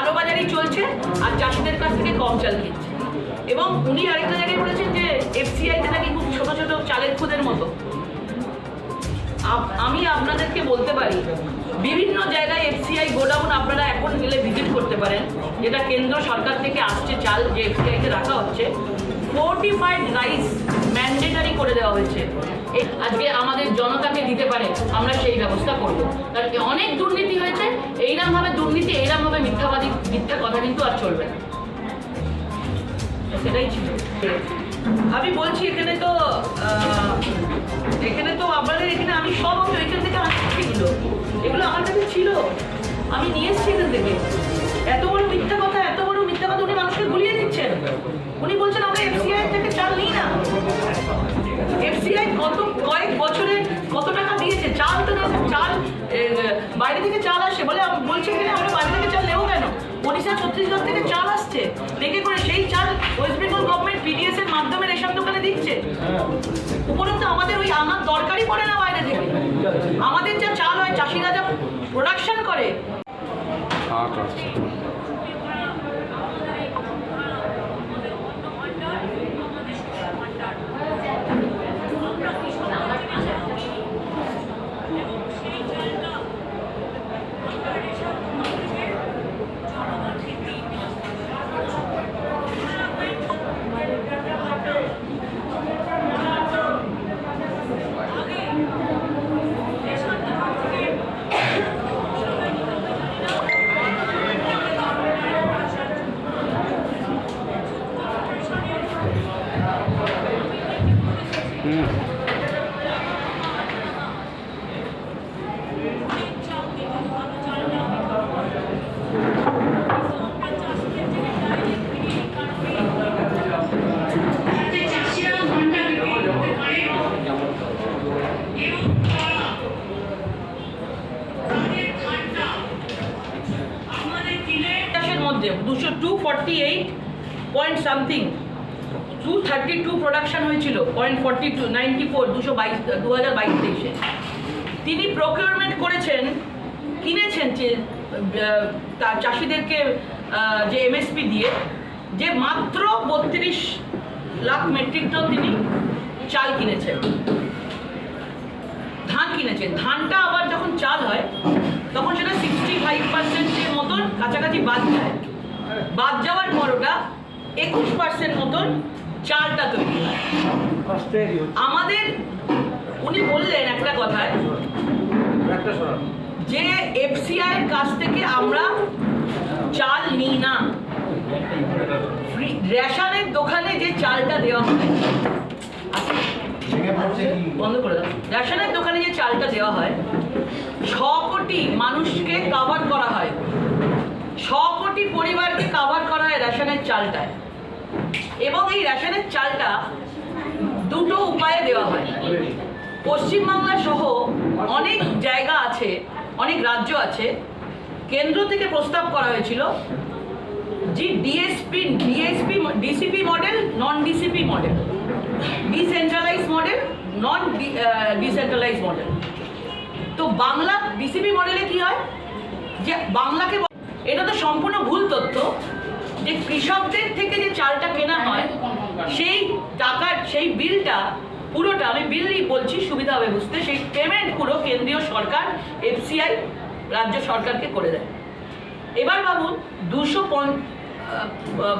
কালোবাজারি চলছে আর চাষিদের কাছ থেকে কম চাল কিনছে এবং উনি আরেকটা জায়গায় বলেছেন যে এফসিআইতে নাকি খুব ছোট ছোট চালের খুদের মতো। আমি আপনাদেরকে বলতে পারি, বিভিন্ন জায়গায় এফসিআই গোডাউন আপনারা এখন গেলে ভিজিট করতে পারেন, যেটা কেন্দ্র সরকার থেকে আসছে চাল যে এফসিআইতে রাখা হচ্ছে। ফোর্টিফাইড রাইস ম্যান্ডেটারি করে দেওয়া হয়েছে। আজকে আমাদের জনতাকে দিতে পারে, আমরা সেই ব্যবস্থা করব। কারণ অনেক দুর্নীতি হয়েছে এইরকমভাবে দুর্নীতি এইরকমভাবে মিথ্যাবাদী, মিথ্যা কথা কিন্তু আর চলবে না। সেটাই ছিল। আমি বলছি, এখানে তো এখানে তো আপনাদের এখানে আমি সব ওইখান থেকে আসছি এগুলো। এগুলো আমার কাছে ছিল। আমি নিয়ে এসেছি এখান থেকে। এত বড় মিথ্যা কথা, এত বড় মিথ্যা কথা উনি মানুষকে গুলিয়ে দিচ্ছেন। উনি বলছেন, আমরা এফসিআই থেকে চাল নিই না। এফসিআই কত, কয়েক বছরে কত টাকা দিয়েছে? চাল তো না, চাল আমাদের যা চাল হয় চাষিরা যা প্রোডাকশন করে। দুশো two forty eight point something two thirty two production হয়েছিল point forty two ninety four দুশো বাইশ দু হাজার বাইশ তেইশে। তিনি প্রকিউরমেন্ট করেছেন, কিনেছেন যে তার চাষিদেরকে যে এমএসপি দিয়ে, যে মাত্র বত্রিশ লাখ মেট্রিক টন তিনি চাল কিনেছেন। ধান কিনেছেন। ধানটা আবার যখন চাল হয়, তখন সেটা সিক্সটি ফাইভ পার্সেন্টের মতন কাছাকাছি বাদ যায়। বাদ যাওয়ার পরটা একুশ পার্সেন্ট মতন চালটা তৈরি হয়। আমাদের উনি বললেন একটা কথায় যে এফসিআই এর কাছ থেকে আমরা চাল নিই না। রেশনের দোকানে যে চালটা দেওয়া হয়। বন্ধ করে দাও। রেশনের দোকানে যে চালটা দেওয়া হয় ছ কোটি মানুষকে কাভার করা হয়। ছ কোটি পরিবারকে কাভার করা হয় রেশনের চালটায়। এবং এই রেশনের চালটা দুটো উপায়ে দেওয়া হয়। পশ্চিমবাংলা সহ অনেক জায়গা আছে, অনেক রাজ্য আছে। কেন্দ্র থেকে প্রস্তাব করা হয়েছিল যে DSP DSP DCP model non DCP model decentralise model non decentralise model তো বাংলা ডিসিপি মডেলে কি হয়? যে বাংলাকে এটা তো সম্পূর্ণ ভুল তথ্য যে কৃষকদের থেকে যে চালটা কেনা হয় সেই টাকার সেই বিলটা পুরোটা আমি বিলই বলছি সুবিধা হবে বুঝতে সেই পেমেন্ট পুরো কেন্দ্রীয় সরকার এফসিআই রাজ্য সরকারকে করে দেয়। এবার ভাবুন দুশো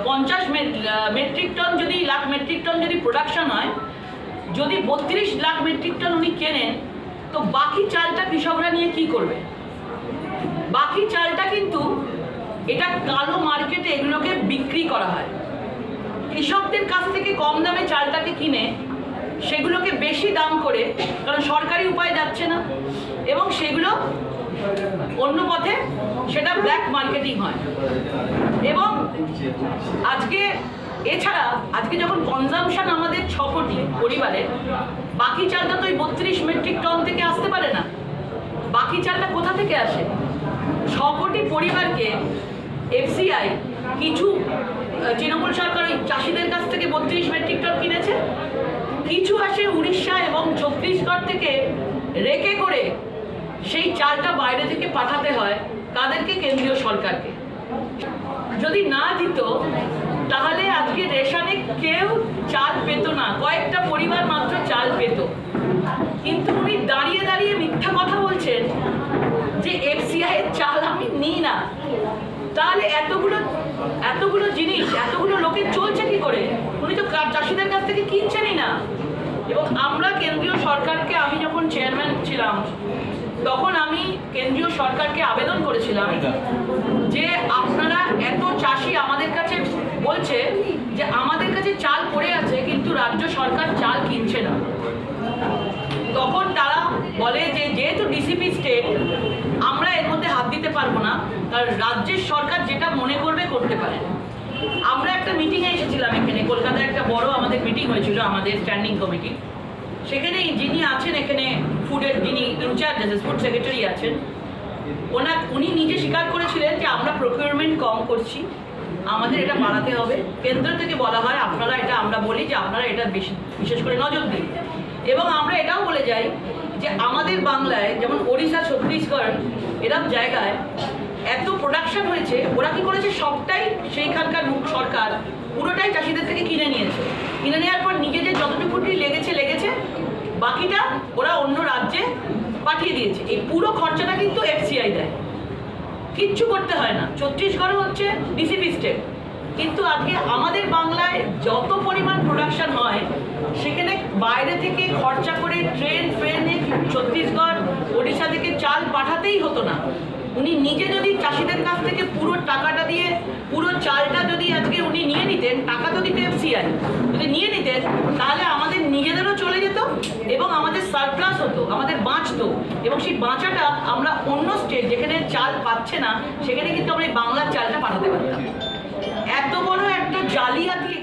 পঞ্চাশ মেট্রিক টন যদি লাখ মেট্রিক টন যদি প্রোডাকশন হয় যদি বত্রিশ লাখ মেট্রিক টন উনি কেনেন তো বাকি চালটা কৃষকরা নিয়ে কি করবে? বাকি চালটা কিন্তু এটা কালো মার্কেটে এগুলোকে বিক্রি করা হয়। কৃষকদের কাছ থেকে কম দামে চালটাকে কিনে সেগুলোকে বেশি দাম করে, কারণ সরকারি উপায় যাচ্ছে না, এবং সেগুলো অন্য পথে সেটা ব্ল্যাক মার্কেটিং হয়। এবং আজকে, এছাড়া আজকে যখন কনজামশন আমাদের ছ কোটি পরিবারের, বাকি চালটা তো ওই বত্রিশ মেট্রিক টন থেকে আসতে পারে না। বাকি চালটা কোথা থেকে আসে? ছ কোটি পরিবারকে এফসিআই কিছু তৃণমূল সরকার ওই চাষিদের কাছ থেকে বত্রিশ মেট্রিক টন কিনেছে। কিছু আসে উড়িষ্যা এবং ছত্তিশগড় থেকে রেকে করে সেই চালটা বাইরে থেকে পাঠাতে হয় কাদেরকে কেন্দ্রীয় সরকারকে। যদি না দিত, তাহলে আজকে রেশনে কেউ চাল পেত না। কয়েকটা পরিবার মাত্র চাল পেত। কিন্তু উনি দাঁড়িয়ে দাঁড়িয়ে মিথ্যা কথা বলছেন যে এফসিআই চাল আমি নিই না। তাহলে এতগুলো এতগুলো জিনিস, এতগুলো লোকের চলছে কি করে? উনি তো চাষিদের কাছ থেকে কিনছেনই না। এবং আমরা কেন্দ্রীয় সরকারকে, আমি যখন চেয়ারম্যান ছিলাম, তখন আমি কেন্দ্রীয় সরকারকে আবেদন করেছিলাম যে আপনারা এত চাষি আমাদের কাছে বলছে যে আমাদের কাছে চাল পড়ে আছে, কিন্তু রাজ্য সরকার চাল কিনছে না। রাজ্যের সরকার যেটা মনে করবে করতে পারে। আমরা একটা মিটিংয়ে এসেছিলাম এখানে, কলকাতায় একটা বড় আমাদের মিটিং হয়েছিল আমাদের স্ট্যান্ডিং কমিটি সেখানে যিনি আছেন এখানে ফুডের যিনি ইনচার্জ আছেন ফুড সেক্রেটারি আছেন ওনা উনি নিজে স্বীকার করেছিলেন যে আমরা প্রকিউরমেন্ট কম করছি, আমাদের এটা বাড়াতে হবে। কেন্দ্র থেকে বলা হয় আপনারা এটা, আমরা বলি যে আপনারা এটা বেশি, বিশেষ করে নজর দিন। এবং আমরা এটাও বলে যাই যে আমাদের বাংলায়, যেমন ওড়িশা, ছত্তিশগড় এরকম জায়গায় এত প্রোডাকশন হয়েছে, ওরা কি করেছে? সবটাই সেইখানকার সরকার, পুরোটাই চাষিদের থেকে কিনে নিয়েছে। কিনে নেওয়ার পর নিজেদের যতটুকুটি লেগেছে লেগেছে, বাকিটা ওরা অন্য রাজ্যে পাঠিয়ে দিয়েছে। এই পুরো খরচাটা কিন্তু এফসিআই দেয়। কিচ্ছু করতে হয় না। ছত্তিশগড় হচ্ছে ডিসিপি স্টেট কিন্তু আজকে আমাদের বাংলায় যত পরিমাণ প্রোডাকশন হয়, সেখানে বাইরে থেকে খরচা করে ট্রেন ফ্রেনে ছত্তিশগড়, ওড়িশা থেকে চাল পাঠাতেই হতো না। উনি নিজে যদি চাষিদের কাছ থেকে পুরো টাকাটা দিয়ে, পুরো চালটা যদি আজকে উনি নিয়ে নিতেন, টাকা তো দিতে এফসিআই যদি নিয়ে নিতেন, তাহলে আমাদের নিজেদেরও চলে যেত এবং আমাদের সারপ্লাস হতো, আমাদের বাঁচতো। এবং সেই বাঁচাটা আমরা অন্য স্টেট যেখানে চাল পাচ্ছে না, সেখানে কিন্তু আমরা এই বাংলার চালটা পাঠাতে পারতাম। এত বড় একটা জালিয়াতি